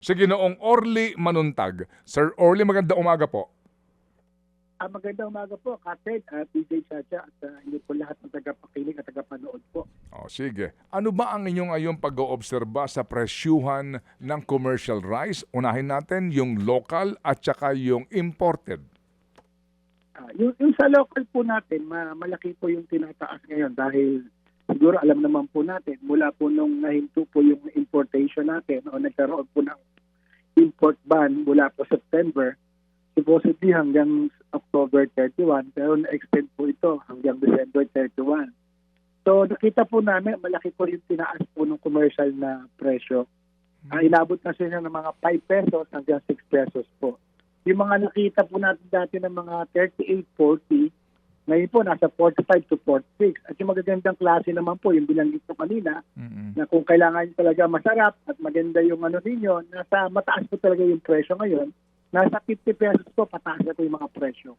Si Ginoong Orly Manuntag. Sir Orly, maganda umaga po. Ah, magandang umaga po, Captain, at DJ Chacha, at uh, inyo po lahat ng tagapakinig at tagapanood po. O, sige. Ano ba ang inyong ngayong pag-oobserba sa presyuhan ng commercial rice? Unahin natin yung local at saka yung imported. Ah, yung, yung sa local po natin, ma- malaki po yung tinataas ngayon dahil siguro alam naman po natin, mula po nung nahinto po yung importation natin o nagkaroon po ng import ban mula po September, supposedly hanggang October 31, pero na-extend po ito hanggang December 31. So nakita po namin, malaki po yung tinaas po ng commercial na presyo. Ah, inabot na sila ng mga 5 pesos hanggang 6 pesos po. Yung mga nakita po natin dati ng mga 38, 40, ngayon po nasa 45 to 46. At yung magagandang klase naman po, yung bilanggit ko kanina, Mm-mm. na kung kailangan nyo talaga masarap at maganda yung ano ninyo, nasa mataas po talaga yung presyo ngayon. Nasa 50 pesos po, pataas na po yung mga presyo.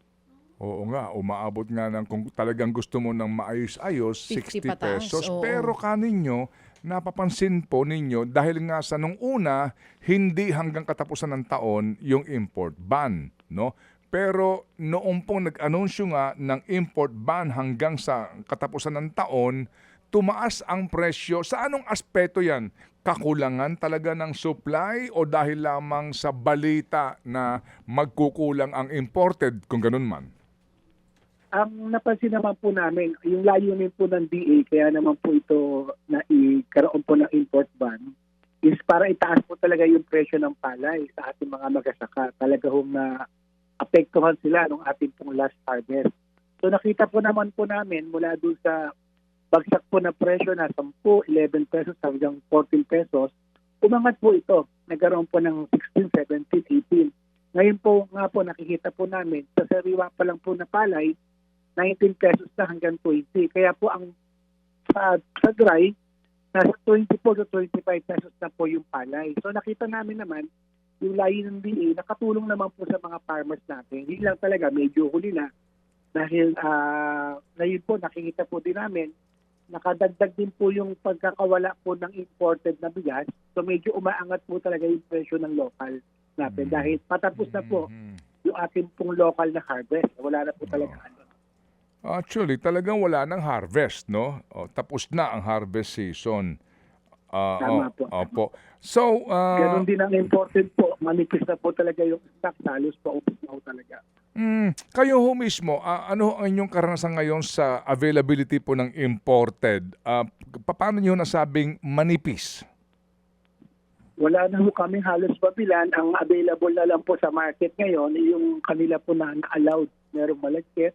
Oo nga, umaabot nga ng kung talagang gusto mo ng maayos-ayos, 60 60 pataas, pesos. oo. Pero kaninyo, napapansin po ninyo, dahil nga sa nung una, hindi hanggang katapusan ng taon yung import ban. No? Pero noong pong nag-anunsyo nga ng import ban hanggang sa katapusan ng taon, tumaas ang presyo. Sa anong aspeto yan? Kakulangan talaga ng supply o dahil lamang sa balita na magkukulang ang imported kung ganun man? Ang napansin naman po namin, yung layunin po ng DA, kaya naman po ito na ikaroon po ng import ban, is para itaas po talaga yung presyo ng palay sa ating mga magasaka. Talaga hong na apektuhan sila nung ating pong last harvest. So nakita po naman po namin mula doon sa bagsak po na presyo na 10, 11 pesos hanggang 14 pesos, umangat po ito. Nagkaroon po ng 16, 17, 18. Ngayon po nga po nakikita po namin sa sariwa pa lang po na palay, 19 pesos na hanggang 20. Kaya po ang sa, sa dry, nasa 24 to 25 pesos na po yung palay. So nakita namin naman, yung layo ng DA, nakatulong naman po sa mga farmers natin. Hindi lang talaga, medyo huli na. Dahil uh, ngayon po, nakikita po din namin, nakadagdag din po yung pagkakawala po ng imported na bigas. So medyo umaangat po talaga yung presyo ng local natin. Mm. Dahil patapos na po Mhm. yung ating pong local na harvest. Wala na po talaga ano. Actually, talagang wala nang harvest, no? O, tapos na ang harvest season. Ah, Tama po. Opo. So, ah, Ganon din ang imported po. Manipis na po talaga yung stock. Halos pa upos na po talaga. mm, kayo ho mismo, ah, ano ang inyong karanasan ngayon sa availability po ng imported? Pa- paano niyo nasabing manipis? Wala na po kami halos babilan. Ang available na lang po sa market ngayon yung kanila po na allowed. Merong malagkit.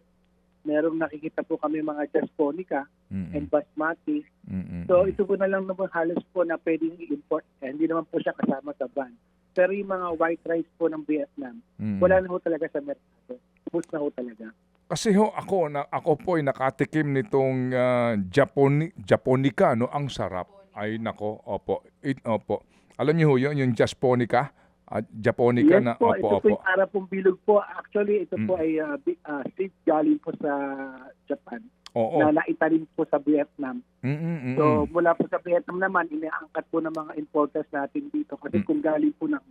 Merong nakikita po kami mga Jasponica Mm-mm. and Basmati. Mm-mm. So ito po na lang naman halos po na pwedeng i-import. Eh, hindi naman po siya kasama sa ban. Pero yung mga white rice po ng Vietnam, Mm. wala na po talaga sa merkado. Ubus na po talaga. Kasi ho ako na ako po ay nakatikim nitong ah, Japoni, Japonica no, ang sarap. Ay nako, opo. It, opo. Alam niyo ho 'yun, yung Japonica? Ah, Japonica yes na po, opo, ito po opo. yung para pong bilog po. Actually, ito po Mm. ay uh, bi- ah, seed galing po sa Japan Oo. na naitanim po sa Vietnam. Mm, mm, mm, So mula po sa Vietnam naman, iniangkat po ng mga importers natin dito. Kasi Mm. kung galing po ng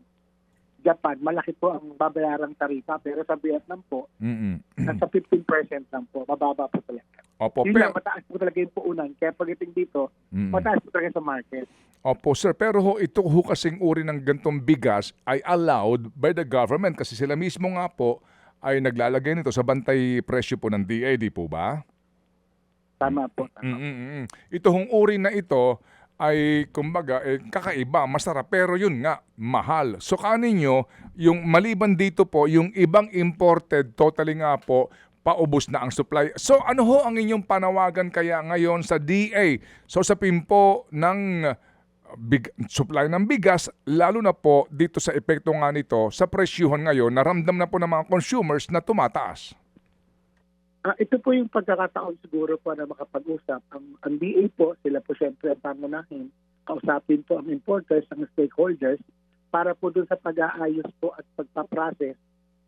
Japan, malaki po ang babayarang tarifa. Pero sa Vietnam po, Mm, mm. nasa 15% lang po. Mababa po talaga. Opo, Yun pero, lang, mataas po talaga yung puunan. Kaya pagdating dito, Mm. mataas po talaga sa market. Opo, sir. Pero ho, ito ho kasing uri ng gantong bigas ay allowed by the government kasi sila mismo nga po ay naglalagay nito sa bantay presyo po ng DA, di po ba? Tama po. Tama. Mm, mm, mm. Ito hong uri na ito ay kumbaga eh, kakaiba, masarap pero yun nga mahal. So kaninyo, yung maliban dito po, yung ibang imported totally nga po paubos na ang supply. So ano ho ang inyong panawagan kaya ngayon sa DA? So sa pimpo ng big, supply ng bigas, lalo na po dito sa epekto nga nito sa presyuhan ngayon, naramdam na po ng mga consumers na tumataas. Ah, ito po yung pagkakataon siguro po na makapag-usap. Ang, ang DA po, sila po siyempre ang pangunahin, kausapin po ang importers, ang stakeholders, para po dun sa pag-aayos po at pagpaprocess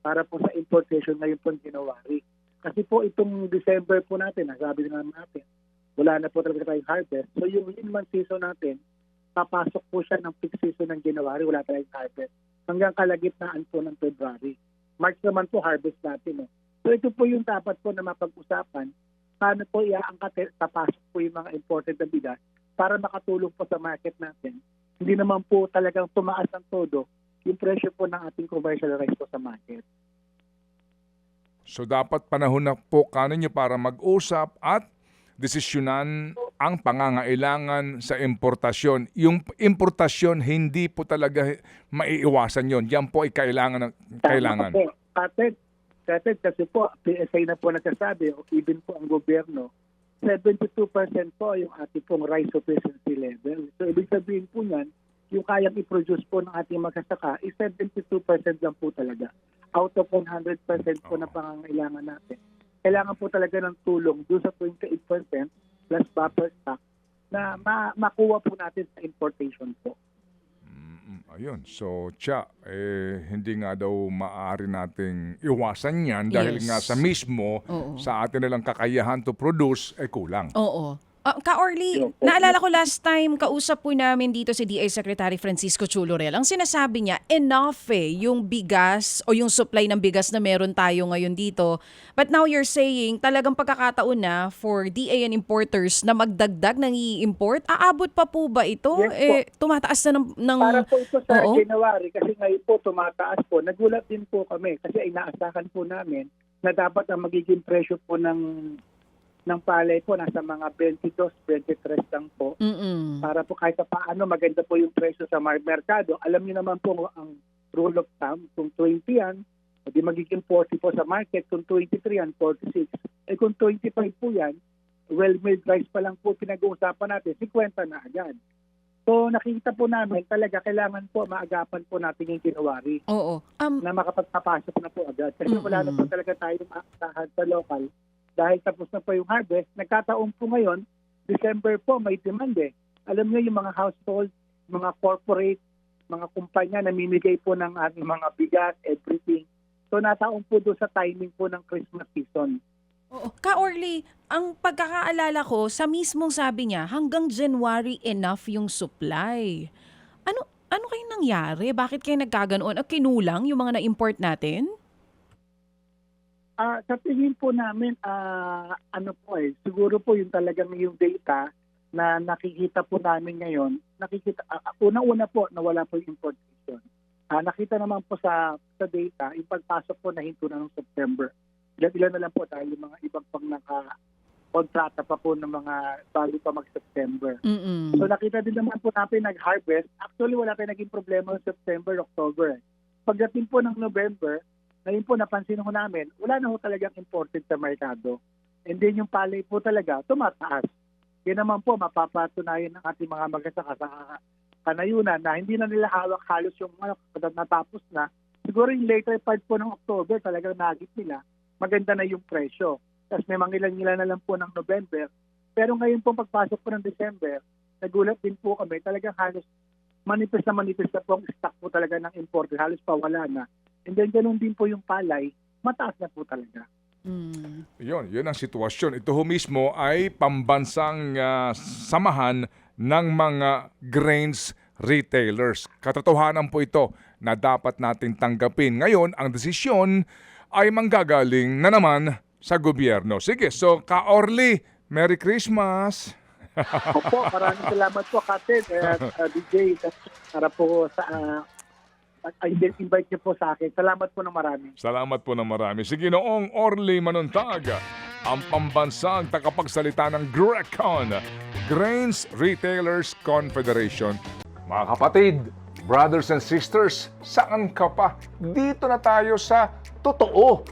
para po sa importation ngayon po January. Kasi po itong December po natin, nasabi na naman natin, wala na po talaga tayong harvest. So yung limang season natin, papasok po siya ng peak season ng January, wala tayong harvest. Hanggang kalagitnaan po ng February. March naman po harvest natin. Eh. So ito po yung dapat po na mapag-usapan. Paano po iaangkat, papasok po yung mga imported na bigas para makatulong po sa market natin. Hindi naman po talagang tumaas ang todo yung presyo po ng ating commercial rice po sa market. So dapat panahon na po kaninyo para mag-usap at desisyonan ang pangangailangan sa importasyon. Yung importasyon, hindi po talaga maiiwasan yon. Yan po ay kailangan ng kailangan. Tama po. Kapit, kapit kasi po, PSA na po nagsasabi, o even po ang gobyerno, 72% po yung ating pong rice sufficiency level. So ibig sabihin po niyan, yung kayang i-produce po ng ating magsasaka is 72% lang po talaga. Out of 100% po na pangangailangan natin. Kailangan po talaga ng tulong doon sa 28% plus buffer stock na ma- makuha po natin sa importation po. Mm, Ayun. So, tsa, eh, hindi nga daw maaari nating iwasan yan dahil Yes. nga sa mismo, Oo. sa atin nilang kakayahan to produce, eh kulang. Oo. Ah, Ka-Orly, Yung- naalala ko last time, kausap po namin dito si DA Secretary Francisco Chulorel. Ang sinasabi niya, enough eh, yung bigas o yung supply ng bigas na meron tayo ngayon dito. But now you're saying, talagang pagkakataon na for DA and importers na magdagdag ng i-import. Aabot pa po ba ito? Yes po. eh, tumataas na ng... ng Para po ito sa Oo. January kasi ngayon po tumataas po. Nagulat din po kami kasi inaasahan po namin na dapat ang magiging presyo po ng ng palay po nasa mga 22, 23 lang po. Mm-mm. Para po kahit pa paano maganda po yung presyo sa merkado. Alam niyo naman po ang rule of thumb, kung 20 yan, di magiging 40 po sa market. Kung 23 yan, 46. Eh kung 25 po yan, well-made rice pa lang po pinag-uusapan natin, 50 na agad. So nakita po namin talaga kailangan po maagapan po natin yung January Oo. Um, na makapagpapasok na po agad. Kasi wala na po talaga tayong maasahan sa local dahil tapos na po yung harvest. Nagkataon po ngayon, December po may demand eh. Alam niyo yung mga household, mga corporate, mga kumpanya namimigay po ng ating mga bigas, everything. So nataon po doon sa timing po ng Christmas season. Oo. Ka-Orly, ang pagkakaalala ko, sa mismong sabi niya, hanggang January enough yung supply. Ano ano kayo nangyari? Bakit kayo nagkaganoon? O kinulang yung mga na-import natin? Ah, sa tingin po namin, ah, ano po eh, siguro po yung talagang yung data na nakikita po namin ngayon, nakikita, ah, ah, unang-una po na wala po yung importation. Ah, nakita naman po sa sa data, yung pagpasok po na hinto na ng September. Ilan-ilan na lang po dahil yung mga ibang pang naka kontrata pa po ng mga bago pa mag-September. Mm-mm. So nakita din naman po natin nag-harvest. Actually, wala tayong naging problema ng September, October. Pagdating po ng November, ngayon po napansin ho namin, wala na ho talagang imported sa merkado. And then yung palay po talaga, tumataas. Yan naman po, mapapatunayan ng ating mga magsasaka sa kanayunan na hindi na nila hawak halos yung mga natapos na. Siguro yung later part po ng October, talagang nagit nila, maganda na yung presyo. Tapos may mga ilan-ilan na lang po ng November. Pero ngayon po pagpasok po ng December, nagulat din po kami, talagang halos manipis na manipis na po ang stock po talaga ng import. Halos pa wala na. And then ganun din po yung palay, mataas na po talaga. Mm. Yun, yun ang sitwasyon. Ito ho mismo ay pambansang ah, samahan ng mga grains retailers. Katotohanan po ito na dapat nating tanggapin. Ngayon, ang desisyon ay manggagaling na naman sa gobyerno. Sige, so Ka-Orly, Merry Christmas! Opo, maraming salamat po, Kapit, at uh, DJ, para po sa uh, invite niyo po sa akin. Salamat po ng marami. Salamat po ng marami. Sige noong Orly Manuntag, ang pambansang takapagsalita ng GRECON, Grains Retailers Confederation. Mga kapatid, brothers and sisters, saan ka pa? Dito na tayo sa totoo.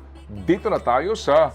Dito na tayo sa